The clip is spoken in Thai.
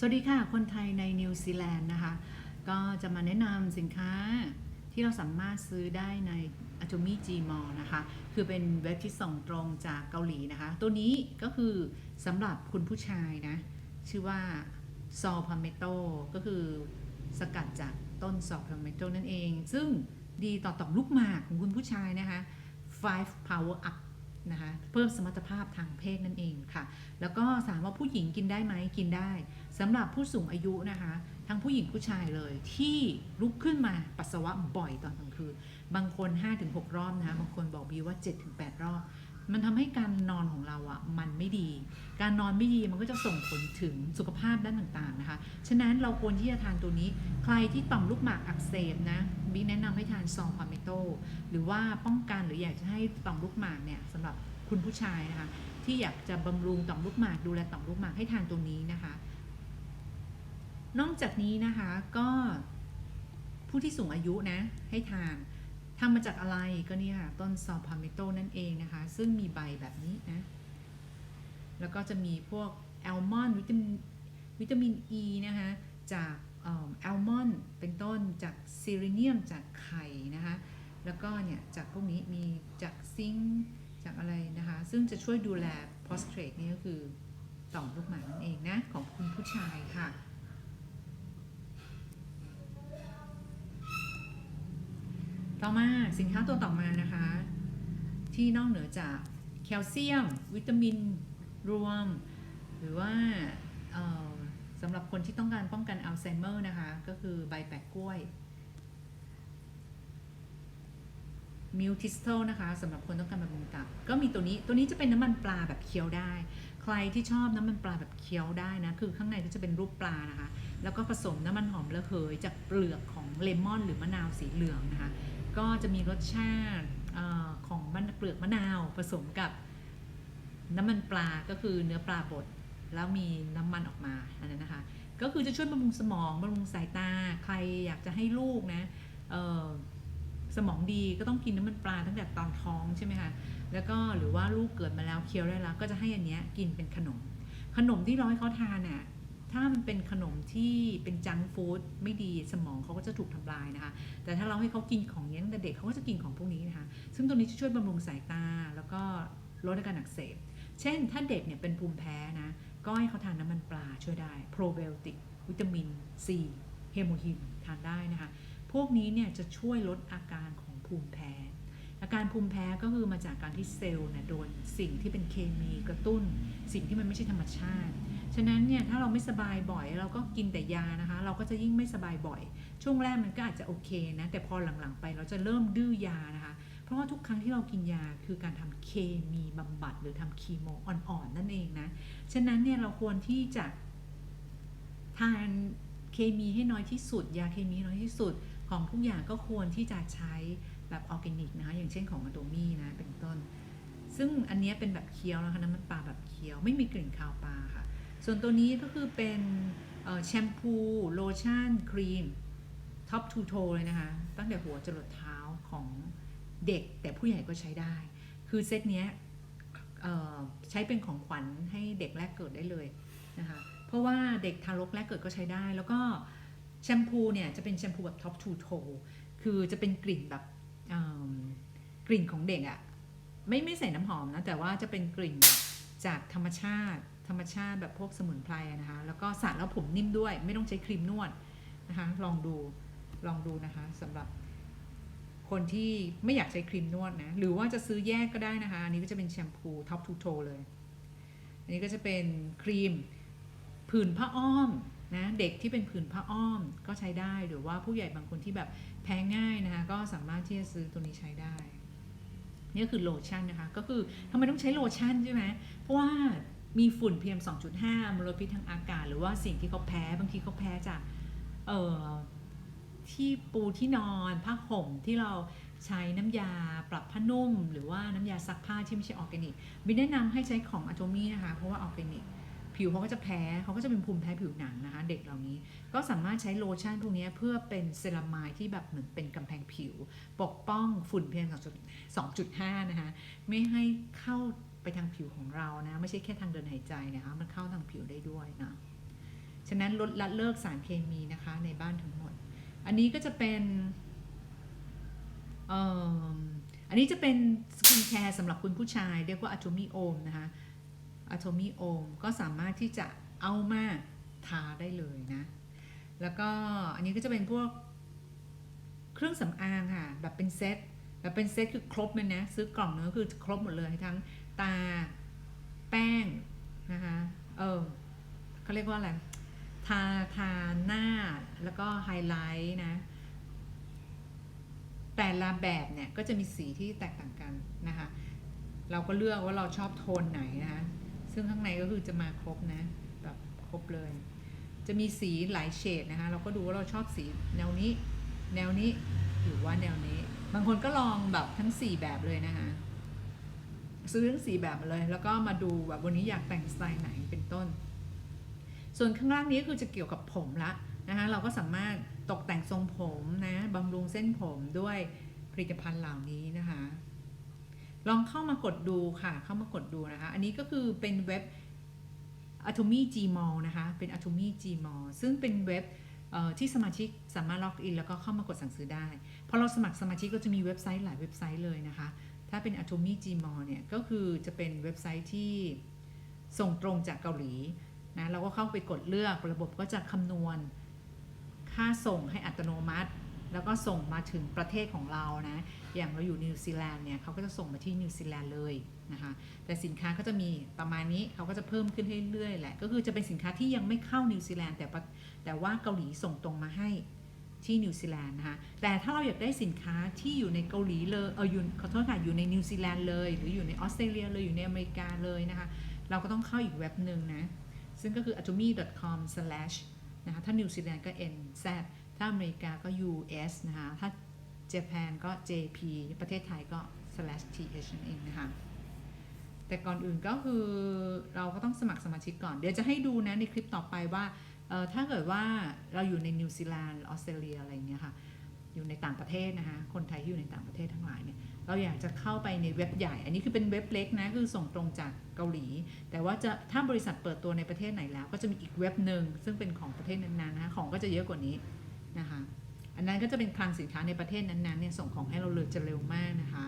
สวัสดีค่ะ คนไทยในนิวซีแลนด์นะคะ ก็จะมาแนะนำสินค้าที่เราสามารถซื้อได้ใน Atomy Gmall นะคะ คือเป็นเว็บที่ส่งตรงจากเกาหลีนะคะ ตัวนี้ก็คือสำหรับคุณผู้ชายนะ ชื่อว่าซอพาเมโตก็คือสกัดจากต้นซอพาเมโตนั่นเอง ซึ่งดีต่อต่อมลูกหมากของคุณผู้ชายนะคะ five power up นะคะเพิ่มสมรรถภาพทางเพศนั่นเองค่ะ แล้วก็ถามว่าผู้หญิงกินได้ไหมกินได้สำหรับผู้สูงอายุนะคะ ทั้งผู้หญิงผู้ชายเลยที่ลุกขึ้นมาปัสสาวะบ่อยตอนกลางคืน บางคน 5-6 รอบนะคะบางคนบอกบีว่า 7-8 รอบ มันทำให้การนอนของเราอะ่ะมันไม่ดี การนอนไม่ดีมันก็จะส่งผลถึงสุขภาพด้านต่างๆนะคะ ฉะนั้นเราควรที่จะทานตัวนี้ ใครที่ต่อมลูกหมากอักเสบนะบีแนะนำให้ทานซองพาเมโตหรือว่าป้องกันหรืออยากจะให้ต่อมลูกหมากเนี่ยสำหรับคุณผู้ชายนะคะที่อยากจะบำรุงต่อมลูกหมากดูแลต่อมลูกหมากให้ทานตัวนี้นะคะ นอกจากนี้นะคะก็ผู้ที่สูงอายุนะให้ทาน ทำมาจากอะไรก็เนี่ยค่ะ ต้นซอพาเมโตนั่นเองนะคะ ซึ่งมีใบแบบนี้นะ แล้วก็จะมีพวกแอลมอนด์วิตามินวิตามินอ e ีนะคะ จากแอลมอนด์เป็นต้นจากซีเรเนียมจากไข่นะคะ แล้วก็เนี่ย จากพวกนี้มีจากซิงค์จากอะไรนะคะ ซึ่งจะช่วยดูแล prostate นี่ก็คือต่อมลูกหมากนั่นเองนะ ของคุณผู้ชายค่ะ ต่อมาสินค้าตัวต่อมานะคะ ที่นอกเหนือจากแคลเซียม วิตามินรวม หรือว่าสำหรับคนที่ต้องการป้องกันอัลไซเมอร์นะคะ ก็คือใบแปะกล้วยมิวทิสโตนะคะสำหรับคนต้องการบำรุงตับก็มีตัวนี้ตัวนี้จะเป็นน้ำมันปลาแบบเคี้ยวได้ ใครที่ชอบน้ำมันปลาแบบเคี้ยวได้นะ คือข้างในก็จะเป็นรูปปลานะคะ แล้วก็ผสมน้ำมันหอมระเหยจากเปลือกของเลมอนหรือมะนาวสีเหลืองนะคะ ก็จะมีรสชาติออของมันเปลือกมะนาวผสมกับน้ำมันปลาก็คือเนื้อปลาบดแล้วมีน้ำมันออกมาอันนั้นนะคะ ก็คือจะช่วยบำรุงสมองบำรุงสายตา ใครอยากจะให้ลูกนะสมองดีก็ต้องกินน้ำมันปลาตั้งแต่ตอนท้องใช่ไหมคะแล้วก็หรือว่าลูกเกิดมาแล้วเคี้ยวได้แล้วก็จะให้อันเนี้ยกินเป็นขนม ขนมที่เราให้เขาทานน่ะ ถ้ามันเป็นขนมที่เป็นจังฟู้ดไม่ดีสมองเขาก็จะถูกทำลายนะคะ แต่ถ้าเราให้เขากินของเนี้ตั้งแต่เด็กเขาก็จะกินของพวกนี้นะคะ ซึ่งตัวนี้จะช่วยบำรุงสายตา แล้วก็ลดอาการอักเสบ เช่น ถ้าเด็กเนี่ยเป็นภูมิแพ้นะ ก็ให้เขาทานน้ำมันปลาช่วยได้ โปรไบโอติก วิตามินซีเฮโมฮินทานได้นะคะ พวกนี้เนี่ยจะช่วยลดอาการของภูมิแพ้ อาการภูมิแพ้ก็คือมาจากการที่เซลล์เนี่ยโดนสิ่งที่เป็นเคมีกระตุ้น สิ่งที่มันไม่ใช่ธรรมชาติ ฉะนั้นเนี่ยถ้าเราไม่สบายบ่อย เราก็กินแต่ยานะคะ เราก็จะยิ่งไม่สบายบ่อย ช่วงแรกมันก็อาจจะโอเคนะแต่พอหลังๆไปเราจะเริ่มดื้อยานะคะเพราะว่าทุกครั้งที่เรากินยาคือการทำเคมีบำบัดหรือทำคีโมอ่อนๆนั่นเองนะ ฉะนั้นเนี่ยเราควรที่จะทานเคมีให้น้อยที่สุด ยาเคมีน้อยที่สุดของทุกอย่างก็ควรที่จะใช้แบบออร์แกนิกนะคะอย่างเช่นของอะโตมี่นะเป็นต้น ซึ่งอันนี้เป็นแบบเคี้ยวนะคะน้ำมันปลาแบบเคี้ยวไม่มีกลิ่นคาวปลาค่ะ ส่วนตัวนี้ก็คือเป็นแชมพู โลชั่น ครีม ท็อปทูโทเลยนะคะ ตั้งแต่หัวจรดเท้าของเด็กแต่ผู้ใหญ่ก็ใช้ได้ คือเซตเนี้ยใช้เป็นของขวัญให้เด็กแรกเกิดได้เลยนะคะ เพราะว่าเด็กทารกแรกเกิดก็ใช้ได้ แล้วก็แชมพูเนี่ยจะเป็นแชมพูแบบท็อปทูโทคือจะเป็นกลิ่นแบบกลิ่นของเด็กอะไม่ไม่ใส่น้ำหอมนะ แต่ว่าจะเป็นกลิ่นแบบจากธรรมชาติ ธรรมชาติแบบพวกสมุนไพรนะคะ แล้วก็สระแล้วผมนิ่มด้วย ไม่ต้องใช้ครีมนวดนะคะ ลองดู ลองดูนะคะสำหรับคนที่ไม่อยากใช้ครีมนวดนะ หรือว่าจะซื้อแยกก็ได้นะคะ อันนี้ก็จะเป็นแชมพูท็อปทูโทเลย อันนี้ก็จะเป็นครีมผื่นผ้าอ้อมนะ เด็กที่เป็นผื่นผ้าอ้อมก็ใช้ได้ หรือว่าผู้ใหญ่บางคนที่แบบแพ้ง่ายนะคะ ก็สามารถที่จะซื้อตัวนี้ใช้ได้ นี่คือโลชั่นนะคะ ก็คือทำไมต้องใช้โลชั่นใช่ไหมเพราะว่า มีฝุ่น PM 2.5 มลพิษทางอากาศ หรือว่าสิ่งที่เขาแพ้บางทีเขาแพ้จากเอ่อที่ปูที่นอนผ้าห่มที่เราใช้น้ำยาปรับผ้านุ่ม หรือว่าน้ำยาซักผ้าที่ไม่ใช่ออร์แกนิกบินแนะนำให้ใช้ของอะโ m มี่นะคะ เพราะว่าออร์แกนิกผิวเขาก็จะแพ้เขาก็จะเป็นภูมิแพ้ผิวหนังนะคะ เด็กเหล่านี้ก็สามารถใช้โลชั่นพวกนี้เพื่อเป็นเซรามายที่แบบเหมือนเป็นกำแพงผิว ปกป้องฝุ่น PM 2.5นะคะไม่ให้เข้า ไปทางผิวของเรานะ ไม่ใช่แค่ทางเดินหายใจนะคะมันเข้าทางผิวได้ด้วยนะฉะนั้นลดละเลิกสารเคมีนะคะในบ้านทั้งหมด อันนี้ก็จะเป็นเอ่อันนี้จะเป็นสกินแคร์สำหรับคุณผู้ชาย เรียกว่า Atomy Om นะคะ Atomy Om ก็สามารถที่จะเอามาทาได้เลยนะ แล้วก็อันนี้ก็จะเป็นพวกเครื่องสำอางค่ะ แบบเป็นเซต แบบเป็นเซ็ตคือครบเลยนะซื้อกล่องนึงก็คือครบหมดเลยทั้งตาแป้งนะคะเออเขาเรียกว่าอะไรทาทาหน้าแล้วก็ไฮไลท์นะ แต่ละแบบเนี่ยก็จะมีสีที่แตกต่างกันนะคะ เราก็เลือกว่าเราชอบโทนไหนนะคะซึ่งข้างในก็คือจะมาครบนะแบบครบเลย จะมีสีหลายเฉดนะคะ เราก็ดูว่าเราชอบสีแนวนี้ แนวนี้หรือว่าแนวนี้ บางคนก็ลองแบบทั้ง 4 แบบเลยนะคะซื้อทั้ง 4 แบบมาเลย แล้วก็มาดูแบบวันนี้อยากแต่งสไตล์ไหนเป็นต้น ส่วนข้างล่างนี้ก็คือจะเกี่ยวกับผมละนะคะเราก็สามารถตกแต่งทรงผมนะบำรุงเส้นผมด้วยผลิตภัณฑ์เหล่านี้นะคะ ลองเข้ามากดดูค่ะ เข้ามากดดูนะคะ อันนี้ก็คือเป็นเว็บ Atomy Gmall นะคะ เป็น Atomy Gmall ซึ่งเป็นเว็บ ที่สมาชิกสามารถล็อกอินแล้วก็เข้ามากดสั่งซื้อได้พอเราสมัครสมาชิกก็จะมีเว็บไซต์หลายเว็บไซต์เลยนะคะ ถ้าเป็น Atomy Gmall เนี่ยก็คือจะเป็นเว็บไซต์ที่ส่งตรงจากเกาหลีนะเราก็เข้าไปกดเลือกระบบก็จะคำนวณค่าส่งให้อัตโนมัติ แล้วก็ส่งมาถึงประเทศของเรานะ อย่างเราอยู่นิวซีแลนด์เนี่ยเขาก็จะส่งมาที่นิวซีแลนด์เลยนะคะ แต่สินค้าก็จะมีประมาณนี้เขาก็จะเพิ่มขึ้นเรื่อยๆแหละ ก็คือจะเป็นสินค้าที่ยังไม่เข้านิวซีแลนด์แต่แต่ว่าเกาหลีส่งตรงมาให้ที่นิวซีแลนด์นะคะ แต่ถ้าเราอยากได้สินค้าที่อยู่ในเกาหลีเลย เอออยู่ขอโทษค่ะอยู่ในนิวซีแลนด์เลย หรืออยู่ในออสเตรเลียเลยอยู่ในอเมริกาเลยนะคะ เราก็ต้องเข้าอีกเว็บหนึ่งนะ ซึ่งก็คือ atomy.com slash นะคะ ถ้านิวซีแลนด์ก็ nz ถ้าอเมริกาก็ us นะคะ ถ้าเจแปนก็ jp ประเทศไทยก็ slash th นั่นเองนะคะ แต่ก่อนอื่นก็คือเราก็ต้องสมัครสมาชิกก่อน เดี๋ยวจะให้ดูนะในคลิปต่อไปว่า ถ้าเกิดว่าเราอยู่ในนิวซีแลนด์ออสเตรเลียอะไรอย่างเงี้ยค่ะ อยู่ในต่างประเทศนะคะ คนไทยที่อยู่ในต่างประเทศทั้งหลายเนี่ย เราอยากจะเข้าไปในเว็บใหญ่ อันนี้คือเป็นเว็บเล็กนะ คือส่งตรงจากเกาหลี แต่ว่าจะถ้าบริษัทเปิดตัวในประเทศไหนแล้ว ก็จะมีอีกเว็บหนึ่งซึ่งเป็นของประเทศนั้นๆนะคะ ของก็จะเยอะกว่านี้ นะคะ อันนั้นก็จะเป็นคลังสินค้าในประเทศนั้นๆเนี่ยส่งของให้เราเลยจะเร็วมากนะคะ